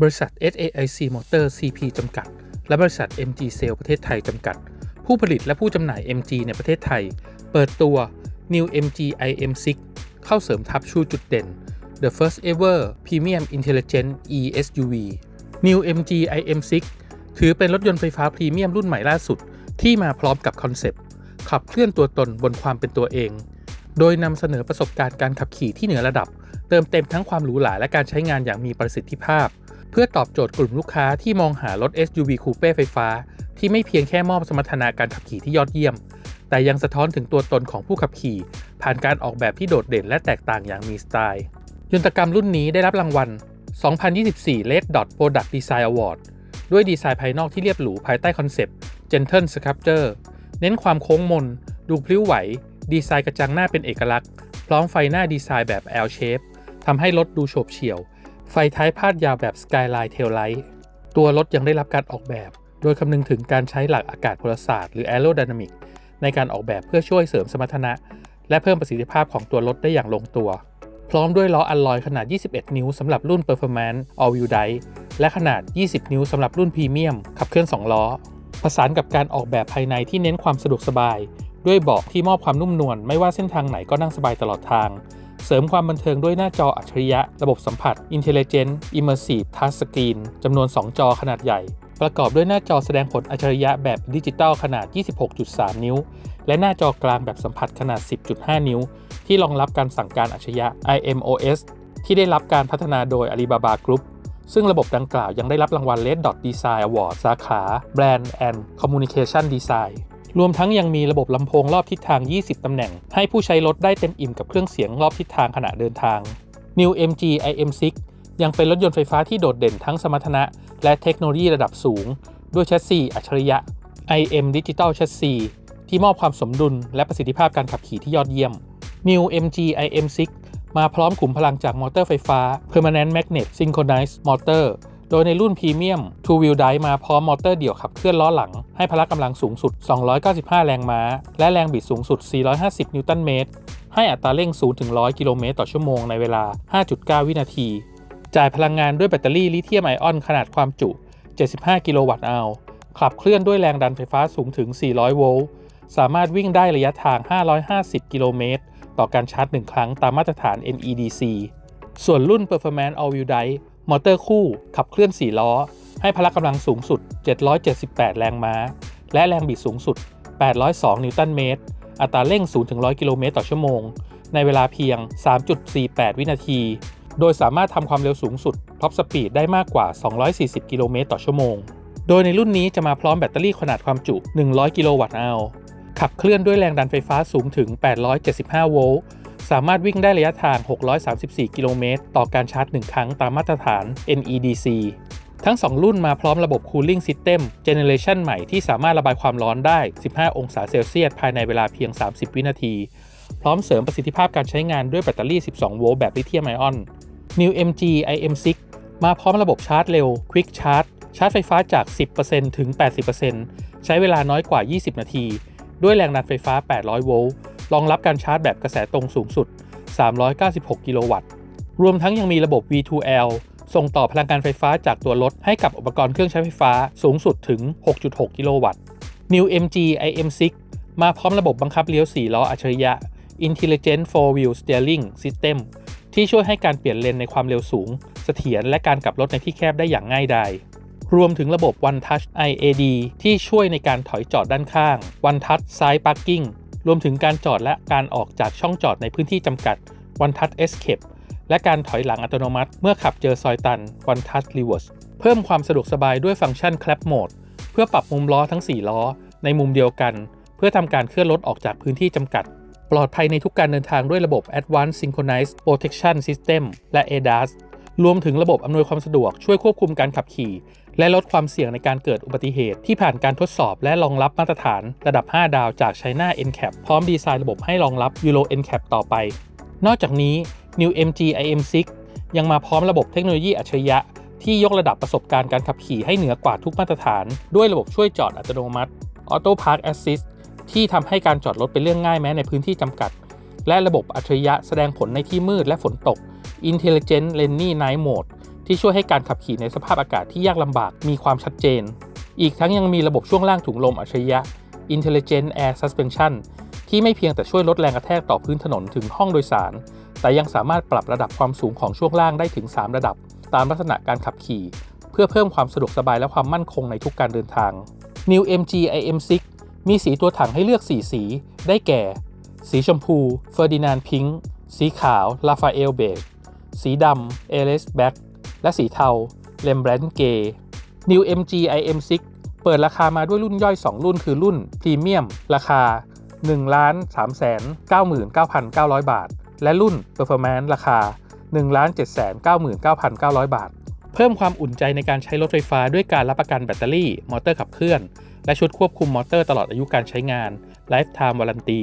บริษัท SAIC Motor CP จำกัด และบริษัท MG Sale ประเทศไทยจำกัด ผู้ผลิตและผู้จำหน่าย MG ในประเทศไทย เปิดตัว New MG IM6 เข้าเสริมทับชูจุดเด่น The First Ever Premium Intelligent eSUV New MG IM6 ถือเป็นรถยนต์ไฟฟ้าพรีเมียมรุ่นใหม่ล่าสุด ที่มาพร้อมกับคอนเซปต์ขับเคลื่อนตัวตนบนความเป็นตัวเอง โดยนำเสนอประสบการณ์การขับขี่ที่เหนือระดับ เติมเต็มทั้งความหรูหราและการใช้งานอย่างมีประสิทธิภาพ เพื่อตอบโจทย์กลุ่มลูกค้าที่มองหารถ SUV คูเป้ไฟฟ้า ที่ไม่เพียงแค่มอบสมรรถนะการขับขี่ที่ยอดเยี่ยม แต่ยังสะท้อนถึงตัวตนของผู้ขับขี่ ผ่านการออกแบบที่โดดเด่นและแตกต่างอย่างมีสไตล์ ยนตกรรมรุ่นนี้ได้รับรางวัล 2024 Red Dot Product Design Award ด้วยดีไซน์ภายนอกที่เรียบหรูภายใต้คอนเซปต์ Gentle Sculpture เน้นความโค้งมน ดูพลิ้วไหว ดีไซน์กระจังหน้าเป็นเอกลักษณ์ พร้อมไฟหน้าดีไซน์แบบ L shape ทำให้รถดูโฉบเฉี่ยว ไฟท้ายพาดยาวแบบ Skyline Tail Light ตัวรถยังได้รับการออกแบบ โดยคำนึงถึงการใช้หลักอากาศพลศาสตร์หรือ Aerodynamic ในการออกแบบเพื่อช่วยเสริมสมรรถนะ และเพิ่มประสิทธิภาพของตัวรถได้อย่างลงตัว พร้อมด้วยล้ออัลลอยขนาด 21 นิ้วสำหรับรุ่น Performance All Wheel Drive และขนาด 20 นิ้วสำหรับรุ่นพรีเมียมขับเคลื่อน 2 ล้อ ผสานกับการออกแบบภายในที่เน้นความสะดวกสบาย ด้วยเบาะที่มอบความนุ่มนวลไม่ว่าเส้นทางไหนก็นั่งสบายตลอดทาง เสริมความบันเทิงด้วยหน้าจออัจฉริยะ ระบบสัมผัส Intelligent Immersive Touch Screen จำนวน 2 จอขนาดใหญ่ ประกอบด้วยหน้าจอแสดงผลอัจฉริยะแบบดิจิตอลขนาด 26.3 นิ้ว และหน้าจอกลางแบบสัมผัสขนาด 10.5 นิ้ว ที่รองรับการสั่งการอัจฉริยะ IMOS ที่ได้รับการพัฒนาโดย Alibaba Group ซึ่งระบบดังกล่าวยังได้รับรางวัล Red Dot Design Award สาขา Brand and Communication Design รวมทั้งยังมีระบบลำโพงรอบทิศทาง 20 ตำแหน่ง ให้ผู้ใช้รถได้เต็มอิ่มกับเครื่องเสียงรอบทิศทางขณะเดินทาง New MG IM6 ยังเป็นรถยนต์ไฟฟ้าที่โดดเด่นทั้งสมรรถนะ และเทคโนโลยีระดับสูง ด้วยแชสซีอัจฉริยะ IM Digital Chassis ที่มอบความสมดุลและประสิทธิภาพการขับขี่ที่ยอดเยี่ยม New MG IM6 มาพร้อมขุมพลังจากมอเตอร์ไฟฟ้า Permanent Magnet Synchronized Motor โดยในรุ่นพรีเมียม Two Wheel Drive มาพร้อมมอเตอร์เดี่ยวขับเคลื่อนล้อหลัง ให้พละกำลังสูงสุด 295 แรงม้า และแรงบิดสูงสุด 450 นิวตันเมตร ให้อัตราเร่ง0ถึง100 กิโลเมตรต่อชั่วโมงในเวลา 5.9 วินาที จ่ายพลังงานด้วยแบตเตอรี่ลิเธียมไอออนขนาดความจุ 75 กิโลวัตต์อาวขับเคลื่อนด้วยแรงดันไฟฟ้าสูงถึง 400 โวลต์ สามารถวิ่งได้ระยะทาง 550 กิโลเมตร ต่อการชาร์จ 1 ครั้งตามมาตรฐาน NEDC ส่วนรุ่น Performance All Wheel Drive มอเตอร์คู่ขับเคลื่อน 4 ล้อ ให้พละกำลังสูงสุด 778 แรงม้า และแรงบิดสูงสุด 802 นิวตันเมตร อัตราเร่ง0ถึง100 กิโลเมตรต่อชั่วโมง ในเวลาเพียง 3.48 วินาที โดยสามารถทำความเร็วสูงสุดท็อปสปีดได้มากกว่า 240 กิโลเมตรต่อชั่วโมง โดยในรุ่นนี้จะมาพร้อมแบตเตอรี่ขนาดความจุ 100 กิโลวัตต์อาวขับเคลื่อนด้วยแรงดันไฟฟ้าสูงถึง 875 โวลต์ สามารถวิ่งได้ระยะทาง 634 กิโลเมตร ต่อการชาร์จ 1 ครั้งตามมาตรฐาน NEDC ทั้ง 2 รุ่นมาพร้อมระบบ Cooling System Generation ใหม่ที่สามารถระบายความร้อนได้ 15 องศาเซลเซียสภายในเวลาเพียง 30 วินาที พร้อมเสริมประสิทธิภาพการใช้งานด้วยแบตเตอรี่ 12 โวลต์แบบลิเธียมไอออน New MG IM6 มาพร้อมระบบชาร์จเร็ว Quick Charge ชาร์จไฟฟ้าจาก 10%ถึง 80%ใช้เวลาน้อยกว่า 20 นาที ด้วยแรงดันไฟฟ้า 800 โวลต์ รองรับการชาร์จแบบกระแสตรงสูงสุด 396 กิโลวัตต์ รวมทั้งยังมีระบบ V2L ส่งต่อพลังงานไฟฟ้าจากตัวรถให้กับอุปกรณ์เครื่องใช้ไฟฟ้าสูงสุดถึง 6.6 กิโลวัตต์ New MG IM6 มาพร้อมระบบบังคับเลี้ยว 4 ล้ออัจฉริยะ Intelligent 4 Wheel Steering System ที่ช่วยให้การเปลี่ยนเลนในความเร็วสูง เสถียรและการกลับรถในที่แคบได้อย่างง่ายดาย รวมถึงระบบ One Touch IAD ที่ช่วยในการถอยจอดด้านข้าง One Touch Side Parking รวมถึงการจอดและการออกจากช่องจอดในพื้นที่จำกัด One Touch Escape และการถอยหลังอัตโนมัติเมื่อขับเจอซอยตัน One Touch Reverse เพิ่มความสะดวกสบายด้วยฟังก์ชัน Clap Mode เพื่อปรับมุมล้อทั้ง 4 ล้อ ในมุมเดียวกัน เพื่อทำการเคลื่อนรถออกจากพื้นที่จำกัด ปลอดภัยในทุกการเดินทางด้วยระบบ Advanced Synchronized Protection System และ ADAS รวมถึงระบบอำนวยความสะดวกช่วยควบคุมการขับขี่ และลดความเสี่ยงในการเกิดอุบัติเหตุ ที่ผ่านการทดสอบและรองรับมาตรฐานระดับ 5 ดาวจาก China NCAP พร้อมดีไซน์ระบบให้รองรับ Euro NCAP ต่อไป นอกจากนี้ New MG IM6 ยังมาพร้อมระบบเทคโนโลยีอัจฉริยะ ที่ยกระดับประสบการณ์การขับขี่ให้เหนือกว่าทุกมาตรฐาน ด้วยระบบช่วยจอดอัตโนมัติ Auto Park Assist ที่ทำให้การจอดรถเป็นเรื่องง่ายแม้ในพื้นที่จำกัด และระบบอัจฉริยะแสดงผลในที่มืดและฝนตก Intelligent Lenny Night Mode ที่ช่วยให้การขับขี่ในสภาพอากาศที่ยากลำบากมีความชัดเจน อีกทั้งยังมีระบบช่วงล่างถุงลมอัจฉริยะ Intelligent Air Suspension ที่ไม่เพียงแต่ช่วยลดแรงกระแทกต่อพื้นถนนถึงห้องโดยสาร แต่ยังสามารถปรับระดับความสูงของช่วงล่างได้ถึง 3 ระดับ ตามลักษณะการขับขี่ เพื่อเพิ่มความสะดวกสบายและความมั่นคงในทุกการเดินทาง New MG IM6 มีสีตัวถังให้เลือก 4 สี ได้แก่ สีชมพู Ferdinand Pink สีขาว Raphael Beige สีดำ a l e s Black และสีเทา Rembrandt Grey New MG IM6 เปิดราคามาด้วยรุ่นย่อย 2 รุ่นคือรุ่นพรีเมียมราคา 1 3 9 9 9 9 0 0 บาท และรุ่น Performance ราคา 1 7 9 9 9 0 0 บาท เพิ่มความอุ่นใจในการใช้รถไฟฟ้าด้วยการรับประกันแบตเตอรี่ มอเตอร์ขับเคลื่อน และชุดควบคุมมอเตอร์ตลอดอายุการใช้งาน Lifetime Warranty